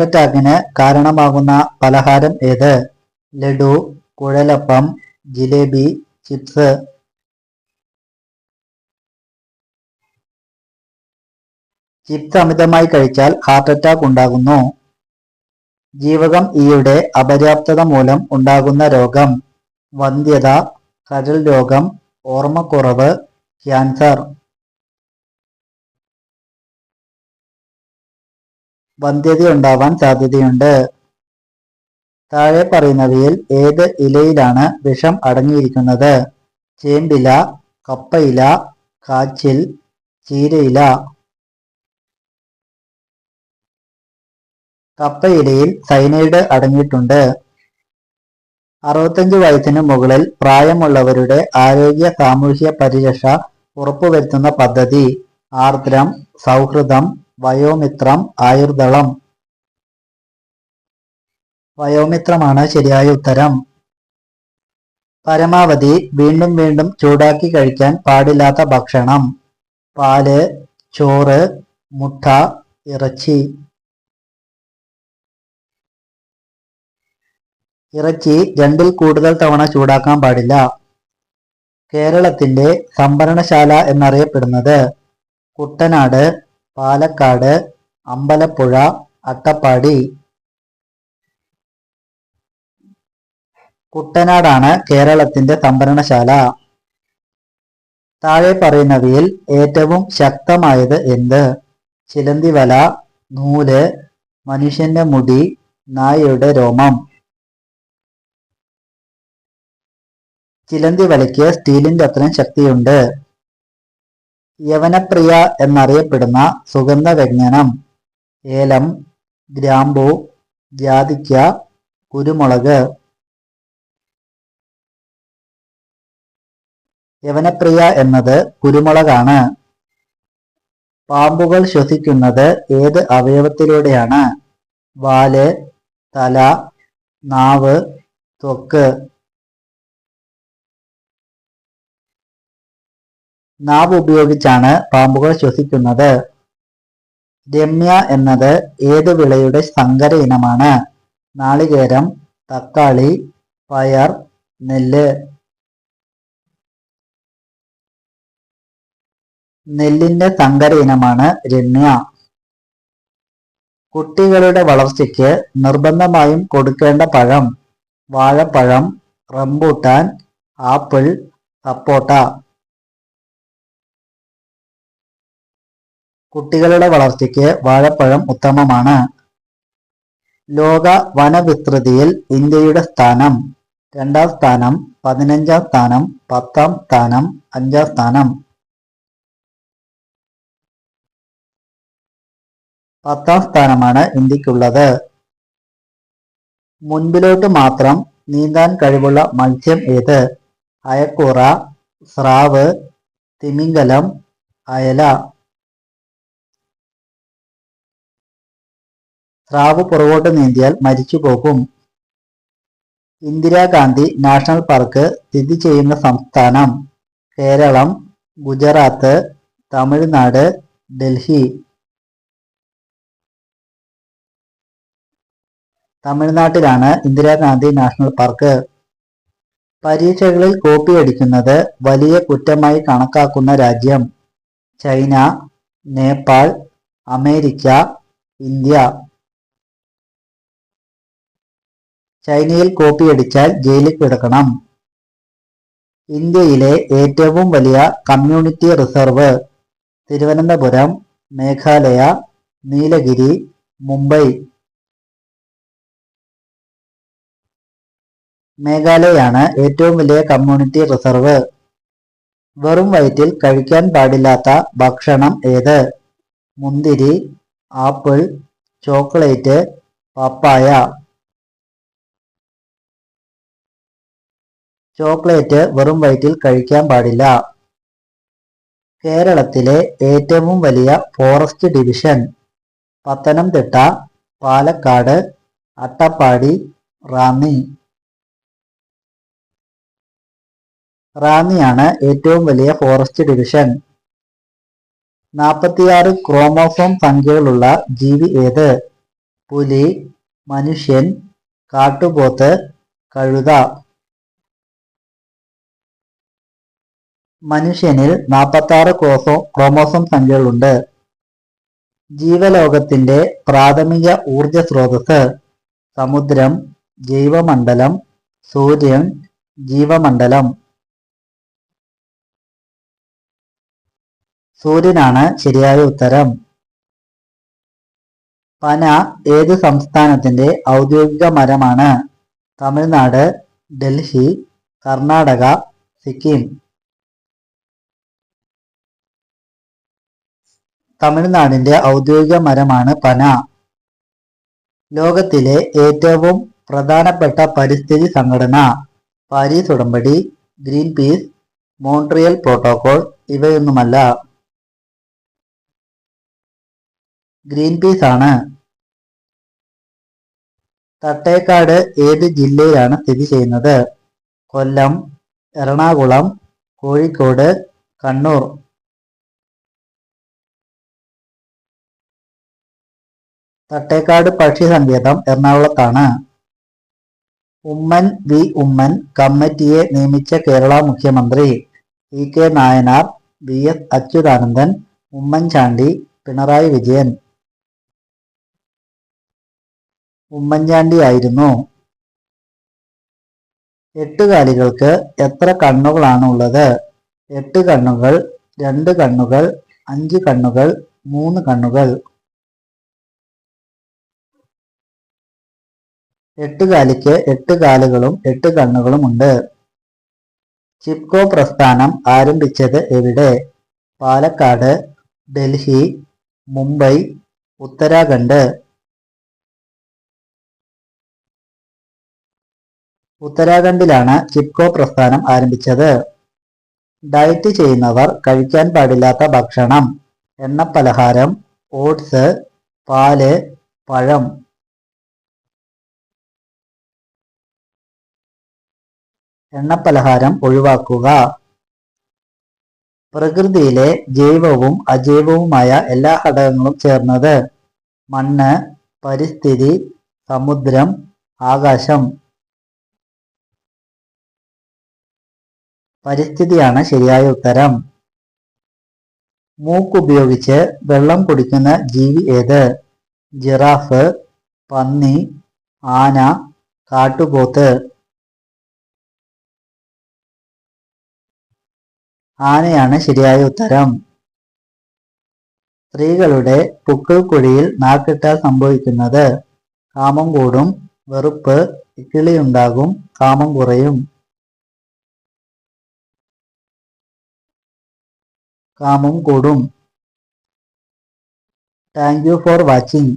Heart അറ്റാക്കിന് കാരണമാകുന്ന പലഹാരം ഏത്? ലഡു കുഴലപ്പം ജിലേബി ചിപ്സ് ചിപ്സ് അമിതമായി കഴിച്ചാൽ ഹാർട്ട് അറ്റാക്ക് ഉണ്ടാകുന്നു. ജീവകം ഇയുടെ അപര്യാപ്തത മൂലം ഉണ്ടാകുന്ന രോഗം വന്ധ്യത കരൾ രോഗം ഓർമ്മക്കുറവ് ക്യാൻസർ വന്ധ്യതയുണ്ടാവാൻ സാധ്യതയുണ്ട്. താഴെ പറയുന്നവയിൽ ഏത് ഇലയിലാണ് വിഷം അടങ്ങിയിരിക്കുന്നത്? ചേമ്പില കപ്പയില കാച്ചിൽ ചീരയില. കപ്പയിലയിൽ സൈനൈഡ് അടങ്ങിയിട്ടുണ്ട്. അറുപത്തഞ്ച് വയസ്സിന് മുകളിൽ പ്രായമുള്ളവരുടെ ആരോഗ്യ സാമൂഹ്യ പരിരക്ഷ ഉറപ്പുവരുത്തുന്ന പദ്ധതി. ആർദ്രം സൗഹൃദം വയോമിത്രം ആയുർദളം. വയോമിത്രമാണ് ശരിയായ ഉത്തരം. പരമാവധി വീണ്ടും വീണ്ടും ചൂടാക്കി കഴിക്കാൻ പാടില്ലാത്ത ഭക്ഷണം. പാൽ ചോറ് മുട്ട ഇറച്ചി. ഇറച്ചി രണ്ടിൽ കൂടുതൽ തവണ ചൂടാക്കാൻ പാടില്ല. കേരളത്തിന്റെ സംഭരണശാല എന്നറിയപ്പെടുന്നത് കുട്ടനാട് പാലക്കാട് അമ്പലപ്പുഴ അട്ടപ്പാടി. കുട്ടനാടാണ് കേരളത്തിന്റെ സംഭരണശാല. താഴെ പറയുന്നവയിൽ ഏറ്റവും ശക്തമായത് എന്ത്? ചിലന്തിവല നൂൽ മനുഷ്യന്റെ മുടി നായയുടെ രോമം. ചിലന്തിവലയ്ക്ക് സ്റ്റീലിന്റെ അത്രയും ശക്തിയുണ്ട്. യവനപ്രിയ എന്നറിയപ്പെടുന്ന സുഗന്ധവ്യഞ്ജനം ഏലം ഗ്രാമ്പു ജാതിക്ക കുരുമുളക്. യവനപ്രിയ എന്നത് കുരുമുളകാണ്. പാമ്പുകൾ ശ്വസിക്കുന്നത് ഏത് അവയവത്തിലൂടെയാണ്? വാൽ തല നാവ് ത്വക്ക്. നാവ് ഉപയോഗിച്ചാണ് പാമ്പുകൾ ശ്വസിക്കുന്നത്. രമ്യ എന്നത് ഏത് വിളയുടെ സങ്കര ഇനമാണ്? നാളികേരം തക്കാളി പയർ നെല്ല്. നെല്ലിന്റെ സങ്കര ഇനമാണ് രമ്യ. കുട്ടികളുടെ വളർച്ചയ്ക്ക് നിർബന്ധമായും കൊടുക്കേണ്ട പഴം വാഴപ്പഴം റംബൂട്ടാൻ ആപ്പിൾ സപ്പോട്ട. കുട്ടികളുടെ വളർച്ചയ്ക്ക് വാഴപ്പഴം ഉത്തമമാണ്. ലോക വനവിസ്തൃതിയിൽ ഇന്ത്യയുടെ സ്ഥാനം രണ്ടാം സ്ഥാനം പതിനഞ്ചാം സ്ഥാനം പത്താം സ്ഥാനം അഞ്ചാം സ്ഥാനം. പത്താം സ്ഥാനമാണ് ഇന്ത്യക്കുള്ളത്. മുൻപിലോട്ട് മാത്രം നീന്താൻ കഴിവുള്ള മത്സ്യം ഏത്? അയക്കൂറ സ്രാവ് തിമിംഗലം അയല. സ്രാവ് പുറകോട്ട് നീന്തിയാൽ മരിച്ചു പോകും. ഇന്ദിരാഗാന്ധി നാഷണൽ പാർക്ക് സ്ഥിതി ചെയ്യുന്ന സംസ്ഥാനം കേരളം ഗുജറാത്ത് തമിഴ്നാട് ഡൽഹി. തമിഴ്നാട്ടിലാണ് ഇന്ദിരാഗാന്ധി നാഷണൽ പാർക്ക്. പരീക്ഷകളിൽ കോപ്പി അടിക്കുന്നത് വലിയ കുറ്റമായി കണക്കാക്കുന്ന രാജ്യം ചൈന നേപ്പാൾ അമേരിക്ക ഇന്ത്യ. ചൈനയിൽ കോപ്പിയടിച്ചാൽ ജയിലിൽ കിടക്കണം. ഇന്ത്യയിലെ ഏറ്റവും വലിയ കമ്മ്യൂണിറ്റി റിസർവ് തിരുവനന്തപുരം മേഘാലയ നീലഗിരി മുംബൈ. മേഘാലയാണ് ഏറ്റവും വലിയ കമ്മ്യൂണിറ്റി റിസർവ്. വെറും വയറ്റിൽ കഴിക്കാൻ പാടില്ലാത്ത ഭക്ഷണം ഏത്? മുന്തിരി ആപ്പിൾ ചോക്ലേറ്റ് പപ്പായ. ചോക്ലേറ്റ് വെറും വയറ്റിൽ കഴിക്കാൻ പാടില്ല. കേരളത്തിലെ ഏറ്റവും വലിയ ഫോറസ്റ്റ് ഡിവിഷൻ പത്തനംതിട്ട പാലക്കാട് അട്ടപ്പാടി റാന്നി. റാന്നിയാണ് ഏറ്റവും വലിയ ഫോറസ്റ്റ് ഡിവിഷൻ. നാൽപ്പത്തിയാറ് ക്രോമോസോം സംഖ്യകളുള്ള ജീവി ഏത്? പുലി മനുഷ്യൻ കാട്ടുപോത്ത് കഴുത. മനുഷ്യനിൽ നാൽപ്പത്താറ് ക്രോസോ ക്രോമോസോം സംഖ്യകളുണ്ട്. ജീവലോകത്തിന്റെ പ്രാഥമിക ഊർജ സ്രോതസ് സമുദ്രം ജൈവമണ്ഡലം സൂര്യൻ ജീവമണ്ഡലം. സൂര്യനാണ് ശരിയായ ഉത്തരം. പന ഏത് സംസ്ഥാനത്തിന്റെ ഔദ്യോഗിക മരമാണ്? തമിഴ്നാട് ഡൽഹി കർണാടക സിക്കിം. തമിഴ്നാടിന്റെ ഔദ്യോഗിക മരമാണ് പന. ലോകത്തിലെ ഏറ്റവും പ്രധാനപ്പെട്ട പരിസ്ഥിതി സംഘടന പാരീസ് ഉടമ്പടി ഗ്രീൻ പീസ് മോൺട്രിയൽ പ്രോട്ടോകോൾ ഇവയൊന്നുമല്ല. ഗ്രീൻ പീസ് ആണ്. തട്ടേക്കാട് ഏത് ജില്ലയിലാണ് സ്ഥിതി ചെയ്യുന്നത്? കൊല്ലം എറണാകുളം കോഴിക്കോട് കണ്ണൂർ. തട്ടേക്കാട് പക്ഷി സങ്കേതം എറണാകുളത്താണ്. ഉമ്മൻ വി. ഉമ്മൻ കമ്മിറ്റിയെ നിയമിച്ച കേരള മുഖ്യമന്ത്രി E. K. Nayanar V. S. Achuthanandan Oommen Chandy Pinarayi Vijayan. Oommen Chandy ആയിരുന്നു. എട്ടുകാലികൾക്ക് എത്ര കണ്ണുകളാണ് ഉള്ളത് എട്ട് കണ്ണുകൾ രണ്ട് കണ്ണുകൾ അഞ്ച് കണ്ണുകൾ മൂന്ന് കണ്ണുകൾ. എട്ടുകാലിക്ക് എട്ട് കാലുകളും എട്ട് കണ്ണുകളും ഉണ്ട്. ചിപ്കോ പ്രസ്ഥാനം ആരംഭിച്ചത് എവിടെ? പാലക്കാട് ഡൽഹി മുംബൈ ഉത്തരാഖണ്ഡ്. ഉത്തരാഖണ്ഡിലാണ് ചിപ്കോ പ്രസ്ഥാനം ആരംഭിച്ചത്. ഡയറ്റ് ചെയ്യുന്നവർ കഴിക്കാൻ പാടില്ലാത്ത ഭക്ഷണം എണ്ണപ്പലഹാരം ഓട്സ് പാൽ പഴം. എണ്ണപ്പലഹാരം ഒഴിവാക്കുക. പ്രകൃതിയിലെ ജൈവവും അജൈവവുമായ എല്ലാ ഘടകങ്ങളും ചേർന്നത് മണ്ണ് പരിസ്ഥിതി സമുദ്രം ആകാശം. പരിസ്ഥിതിയാണ് ശരിയായ ഉത്തരം. മൂക്കുപയോഗിച്ച് വെള്ളം കുടിക്കുന്ന ജീവി ഏത്? ജിറാഫ് പന്നി ആന കാട്ടുപോത്ത്. ആനയാണ് ശരിയായ ഉത്തരം. സ്ത്രീകളുടെ പുക്കിൾക്കുഴിയിൽ നാക്കിട്ടാൽ സംഭവിക്കുന്നത് കാമം കൂടും വെറുപ്പ് ഇക്കിളിയുണ്ടാകും കാമം കുറയും. കാമം കൂടും. Thank you for watching.